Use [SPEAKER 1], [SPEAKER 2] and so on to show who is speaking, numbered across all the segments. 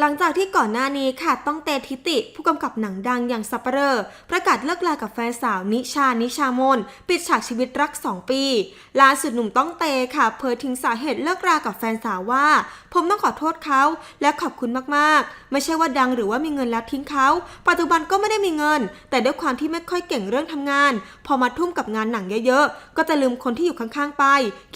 [SPEAKER 1] หลังจากที่ก่อนหน้านี้ค่ะต้องเตทิติ ผู้กำกับหนังดังอย่างสัปเหร่อประกาศเลิกลากับแฟนสาวนิชานิชามน ปิดฉากชีวิตรัก 2 ปีล่าสุดหนุ่มต้องเตค่ะเผยถึงสาเหตุเลิกรากับแฟนสาวว่า ผมต้องขอโทษเขาและขอบคุณมากๆ ไม่ใช่ว่าดังหรือว่ามีเงินแล้วทิ้งเขา ปัจจุบันก็ไม่ได้มีเงิน แต่ด้วยความที่ไม่ค่อยเก่งเรื่องทำงาน พอมาทุ่มกับงานหนังเยอะๆ ก็จะลืมคนที่อยู่ข้างๆไป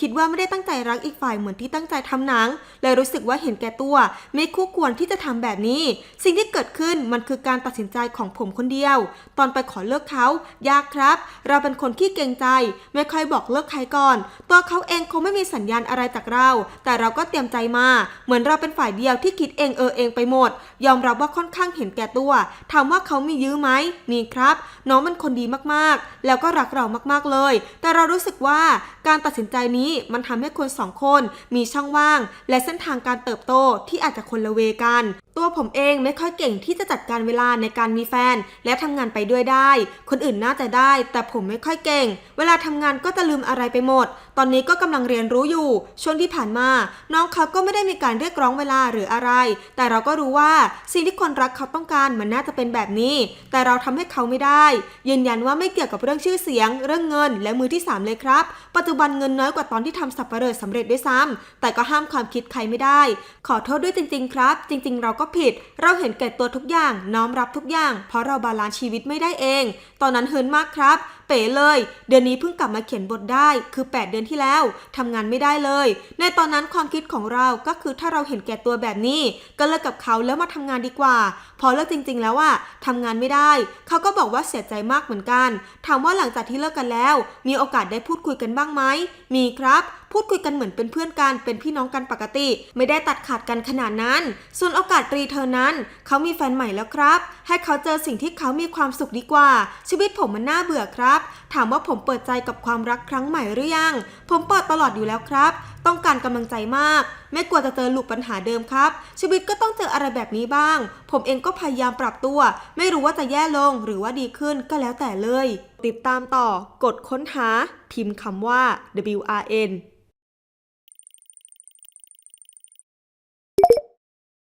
[SPEAKER 1] คิดว่าไม่ได้ตั้งใจรักอีกฝ่ายเหมือนที่ตั้งใจทำหนังเลยรู้สึกว่าเห็นแก่ตัว ไม่คู่ควรที่จะทำแบบนี้ สิ่งที่เกิดขึ้นมันคือการตัดสินใจของผมคนเดียว ตอนไปขอเลิกเขา ยากครับ เราเป็นคนขี้เกรงใจ ไม่ค่อยบอกเลิกใครก่อน ตัวเขาเองคงไม่มีสัญญาณอะไรจากเรา แต่เราก็เตรียมใจมา เหมือนเราเป็นฝ่ายเดียวที่คิดเองเออเองไปหมด ยอมรับว่าค่อนข้างเห็นแก่ตัวถามว่าเขามียื้อไหมมีครับ น้องเป็นคนดีมากๆ แล้วก็รักเรามากๆเลย แต่เรารู้สึกว่าการตัดสินใจนี้มันทำให้คนสองคน มีช่องว่าง และเส้นทางการเติบโตที่อาจจะคนละเวกันันเตัวผมเองไม่ค่อยเก่งที่จะจัดการเวลาในการมีแฟน และทำงานไปด้วยได้ คนอื่นน่าจะได้ แต่ผมไม่ค่อยเก่ง เวลาทำงานก็จะลืมอะไรไปหมด ตอนนี้ก็กำลังเรียนรู้อยู่ ช่วงที่ผ่านมา น้องเขาก็ไม่ได้มีการเรียกร้องเวลาหรืออะไร แต่เราก็รู้ว่าสิ่งที่คนรักเขาต้องการมันน่าจะเป็นแบบนี้ แต่เราทำให้เขาไม่ได้ ยืนยันว่าไม่เกี่ยวกับเรื่องชื่อเสียง เรื่องเงิน และมือที่สามเลยครับ ปัจจุบันเงินน้อยกว่าตอนที่ทำสับปะเหร่อสำเร็จด้วยซ้ำแต่ก็ห้ามความคิดใครไม่ได้ ขอโทษด้วยจริง ๆ ครับ จริง ๆ เราก็ผิด เราเห็นแก่ตัวทุกอย่าง น้อมรับทุกอย่าง เพราะเราบาลานซ์ชีวิตไม่ได้เอง ตอนนั้นเฮิร์นมากครับ เป๋เลย เดือนนี้เพิ่งกลับมาเขียนบทได้ คือ 8 เดือนที่แล้วทำงานไม่ได้เลย ในตอนนั้นความคิดของเราก็คือถ้าเราเห็นแก่ตัวแบบนี้ ก็เลิกกับเขาแล้วมาทำงานดีกว่า พอเลิกจริง ๆ แล้วอะทำงานไม่ได้ เขาก็บอกว่าเสียใจมากเหมือนกันถามว่าหลังจากที่เลิกกันแล้ว มีโอกาสได้พูดคุยกันบ้างไหมมีครับพูดคุยกันเหมือนเป็นเพื่อนกัน เป็นพี่น้องกันปกติ ไม่ได้ตัดขาดกันขนาดนั้น ส่วนโอกาสรีเธอนั้น เขามีแฟนใหม่แล้วครับ ให้เขาเจอสิ่งที่เขามีความสุขดีกว่า ชีวิตผมมันน่าเบื่อครับถามว่าผมเปิดใจกับความรักครั้งใหม่หรือยัง ผมเปิดตลอดอยู่แล้วครับ ต้องการกำลังใจมาก ไม่กลัวจะเจอหลุกปัญหาเดิมครับ ชีวิตก็ต้องเจออะไรแบบนี้บ้าง ผมเองก็พยายามปรับตัว ไม่รู้ว่าจะแย่ลงหรือว่าดีขึ้นก็แล้วแต่เลย ติดตามต่อกดค้นหาพิมพ์คำว่า W R N